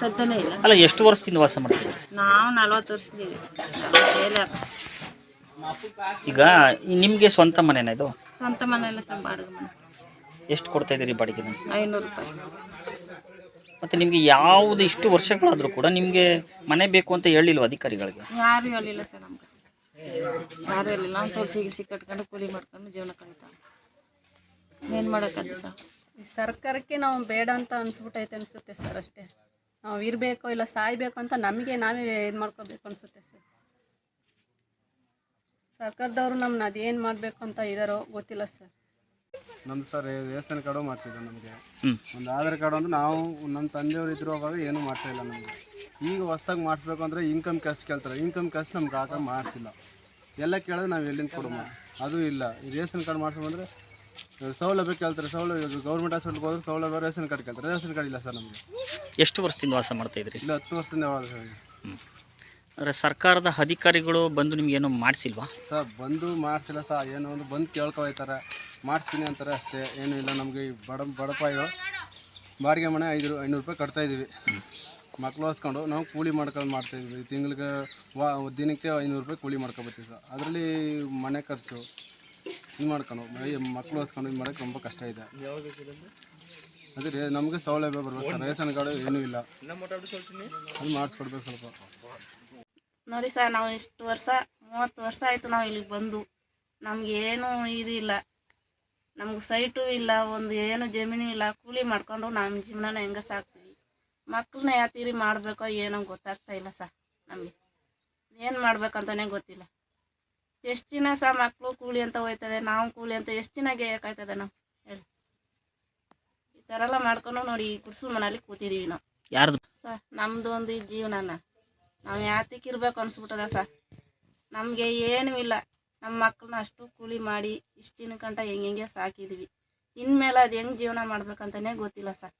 ಸದ್ಯನೇ ಇಲ್ಲ. ಅಲ್ಲ ಎಷ್ಟು ವರ್ಷದಿಂದ ವಾಸ ಮಾಡ್ತೀವಿ ನಾವು ನಲ್ವತ್ತು ವರ್ಷದಿಂದ ಮೇಲೆ ಈಗ ನಿಮಗೆ ಸ್ವಂತ ಮನೆನಾ ಇದು? ಸ್ವಂತ ಮನೆಯಲ್ಲ ಸಹ ಬಾಡಿಗೆ ಮನೆ. ಎಷ್ಟು ಕೊಡ್ತಾ ಇದ್ದೀರಿ ಬಾಡಿಗೆ ಐನೂರು ರೂಪಾಯಿ. ಮತ್ತು ನಿಮಗೆ ಯಾವುದು ಇಷ್ಟು ವರ್ಷಗಳಾದರೂ ಕೂಡ ನಿಮಗೆ ಮನೆ ಬೇಕು ಅಂತ ಹೇಳಿಲ್ವ ಅಧಿಕಾರಿಗಳಿಗೆ? ಯಾರು ಹೇಳಿಲ್ಲ ಸರ್ ನಮ್ಗೆ. ಯಾರು ಹೇಳಿಲ್ಲ. ನಾವು ತುಳಸಿ ಗಿಸಿ ಕಟ್ಕೊಂಡು ಕೂಲಿ ಮಾಡ್ಕೊಂಡು ಜೀವನ ಕಳೀತಾವೆ ಏನು ಮಾಡೋಕ್ಕಂತ ಸರ್? ಈ ಸರ್ಕಾರಕ್ಕೆ ನಾವು ಬೇಡ ಅಂತ ಅನ್ಸ್ಬಿಟ್ಟೈತೆ ಅನ್ಸುತ್ತೆ ಸರ್ ಅಷ್ಟೇ. ನಾವು ಇರಬೇಕು ಇಲ್ಲ ಸಾಯ್ಬೇಕು ಅಂತ ನಮಗೆ ನಾವೇ ಇದು ಮಾಡ್ಕೋಬೇಕು ಅನಿಸುತ್ತೆ ಸರ್. ಸರ್ಕಾರದವರು ನಮ್ಮನ್ನ ಅದೇನು ಮಾಡಬೇಕು ಅಂತ ಇದ್ದಾರೋ ಗೊತ್ತಿಲ್ಲ ಸರ್. ನಮ್ದು ಸರ್ ರೇಷನ್ ಕಾರ್ಡು ಮಾಡಿಸಿದ್ರು ನಮಗೆ. ಒಂದು ಆಧಾರ್ ಕಾರ್ಡ್ ಅಂದ್ರೆ ನಾವು ನಮ್ಮ ತಂದೆಯವರು ಇದ್ರು ಅವಾಗ ಮಾಡ್ತಾ ಇಲ್ಲ ನಮಗೆ. ಈಗ ಹೊಸ್ದಾಗಿ ಮಾಡಿಸ್ಬೇಕು ಅಂದರೆ ಇನ್ಕಮ್ ಕ್ಯಾಸ್ಟ್ ಕೇಳ್ತಾರೆ. ಇನ್ಕಮ್ ಕ್ಯಾಸ್ಟ್ ನಮ್ಗೆ ಆಗ ಮಾಡಿಸಿಲ್ಲ. ಎಲ್ಲ ಕೇಳಿದ್ರೆ ನಾವು ಎಲ್ಲಿಂದ ಕೊಡೋಣ ಅದು ಇಲ್ಲ. ರೇಷನ್ ಕಾರ್ಡ್ ಮಾಡಿಸ್ಕೊಂಡ್ರೆ ಸೌಲಭ್ಯ ಕೇಳ್ತಾರೆ ಸೌಲಭ್ಯ ಗೌರ್ಮೆಂಟ್ ಹಾಸ್ಪಿಟ್ಲ್ಗೆ ಹೋದ್ರೆ ಸೌಲಭ್ಯ ರೇಷನ್ ಕಾರ್ಡ್ ಕೇಳ್ತಾರೆ. ರೇಷನ್ ಕಾರ್ಡ್ ಇಲ್ಲ ಸರ್ ನಮಗೆ. ಎಷ್ಟು ವರ್ಷದಿಂದ ವಾಸ ಮಾಡ್ತಾ ಇದ್ರಿ? ಇಲ್ಲ ಹತ್ತು ವರ್ಷದಿಂದ ವಾಸ ಸರ್. ಅಂದರೆ ಸರ್ಕಾರದ ಅಧಿಕಾರಿಗಳು ಬಂದು ನಿಮಗೇನು ಮಾಡಿಸಿಲ್ವಾ? ಸರ್ ಬಂದು ಮಾಡಿಸಿಲ್ಲ ಸರ್. ಏನೋ ಒಂದು ಬಂದು ಕೇಳ್ಕೊಳ್ತಾರೆ ಮಾಡ್ತೀನಿ ಅಂತಾರೆ ಅಷ್ಟೇ. ಏನೂ ಇಲ್ಲ ನಮಗೆ ಈ ಬಡ ಬಡಪಾಯಿಗಳು ಬಾಡಿಗೆ ಮನೆ ಐದು ಐನೂರು ರೂಪಾಯಿ ಕಟ್ತಾ ಇದ್ದೀವಿ. ಮಕ್ಳು ಹೊಸ್ಕೊಂಡು ನಾವು ಕೂಲಿ ಮಾಡ್ಕೊಂಡು ಮಾಡ್ತಾಯಿದ್ವಿ ತಿಂಗಳಿಗೆ ವಾ ದಿನಕ್ಕೆ ಐನೂರು ರೂಪಾಯಿ ಕೂಲಿ ಮಾಡ್ಕೊಬತ್ತೀವಿ ಸರ್. ಅದರಲ್ಲಿ ಮನೆ ಖರ್ಚು ಇದು ಮಾಡ್ಕೊಂಡು ಮೈ- ಮಕ್ಳು ಹೊಸ್ಕೊಂಡು ಇದು ಮಾಡೋಕ್ಕೆ ತುಂಬ ಕಷ್ಟ ಇದೆ. ಅದೇ ರೇ ನಮಗೆ ಸೌಲಭ್ಯ ಬರ್ಬೇಕು ಸರ್ ರೇಷನ್ ಕಾರ್ಡು ಏನೂ ಇಲ್ಲ. ಅದು ಮಾಡಿಸ್ಕೊಡ್ಬೇಕು ಸ್ವಲ್ಪ. ನೋಡಿ ಸರ್ ನಾವು ಇಷ್ಟು ವರ್ಷ ಮೂವತ್ತು ವರ್ಷ ಆಯಿತು ನಾವು ಇಲ್ಲಿಗೆ ಬಂದು. ನಮಗೇನು ಇದು ಇಲ್ಲ. ನಮ್ಗೆ ಸೈಟು ಇಲ್ಲ ಒಂದು ಏನು ಜಮೀನು ಇಲ್ಲ. ಕೂಲಿ ಮಾಡ್ಕೊಂಡು ನಮ್ಮ ಜೀವನನ ಹೆಂಗೆ ಸಾಕ್ತೀವಿ ಮಕ್ಕಳನ್ನ ಯಾವ ತೀರಿ ಮಾಡಬೇಕೋ ಏನೋ ಗೊತ್ತಾಗ್ತಾ ಇಲ್ಲ ಸರ್ ನಮಗೆ. ಏನು ಮಾಡ್ಬೇಕಂತಲೇ ಗೊತ್ತಿಲ್ಲ. ಎಷ್ಟು ದಿನ ಸಹ ಮಕ್ಕಳು ಕೂಲಿ ಅಂತ ಹೋಯ್ತವೆ ನಾವು ಕೂಲಿ ಅಂತ ಎಷ್ಟು ದಿನ ಗೆಯ್ಯಕ್ಕಾಯ್ತದೆ ನಾವು? ಹೇಳಿ. ಈ ಥರ ಎಲ್ಲ ಮಾಡ್ಕೊಂಡು ನೋಡಿ ಈ ಗುಡ್ಸು ಮನೇಲಿ ಕೂತಿದ್ದೀವಿ ನಾವು. ಯಾರ್ದು? ಸರ್ ನಮ್ಮದು ಒಂದು ಈ ಜೀವನನ. ನಾವು ಯಾತಕ್ಕೆ ಇರ್ಬೇಕು ಅನ್ಸ್ಬಿಟ್ಟದ ಸರ್ ನಮಗೆ ಏನೂ ಇಲ್ಲ. ನಮ್ಮ ಮಕ್ಕಳನ್ನ ಅಷ್ಟು ಕೂಲಿ ಮಾಡಿ ಇಷ್ಟು ದಿನ ಗಂಟ ಹೆಂಗೆ ಹೆಂಗೆ ಸಾಕಿದ್ವಿ. ಇನ್ಮೇಲೆ ಅದು ಹೆಂಗೆ ಜೀವನ ಮಾಡ್ಬೇಕಂತಲೇ ಗೊತ್ತಿಲ್ಲ ಸರ್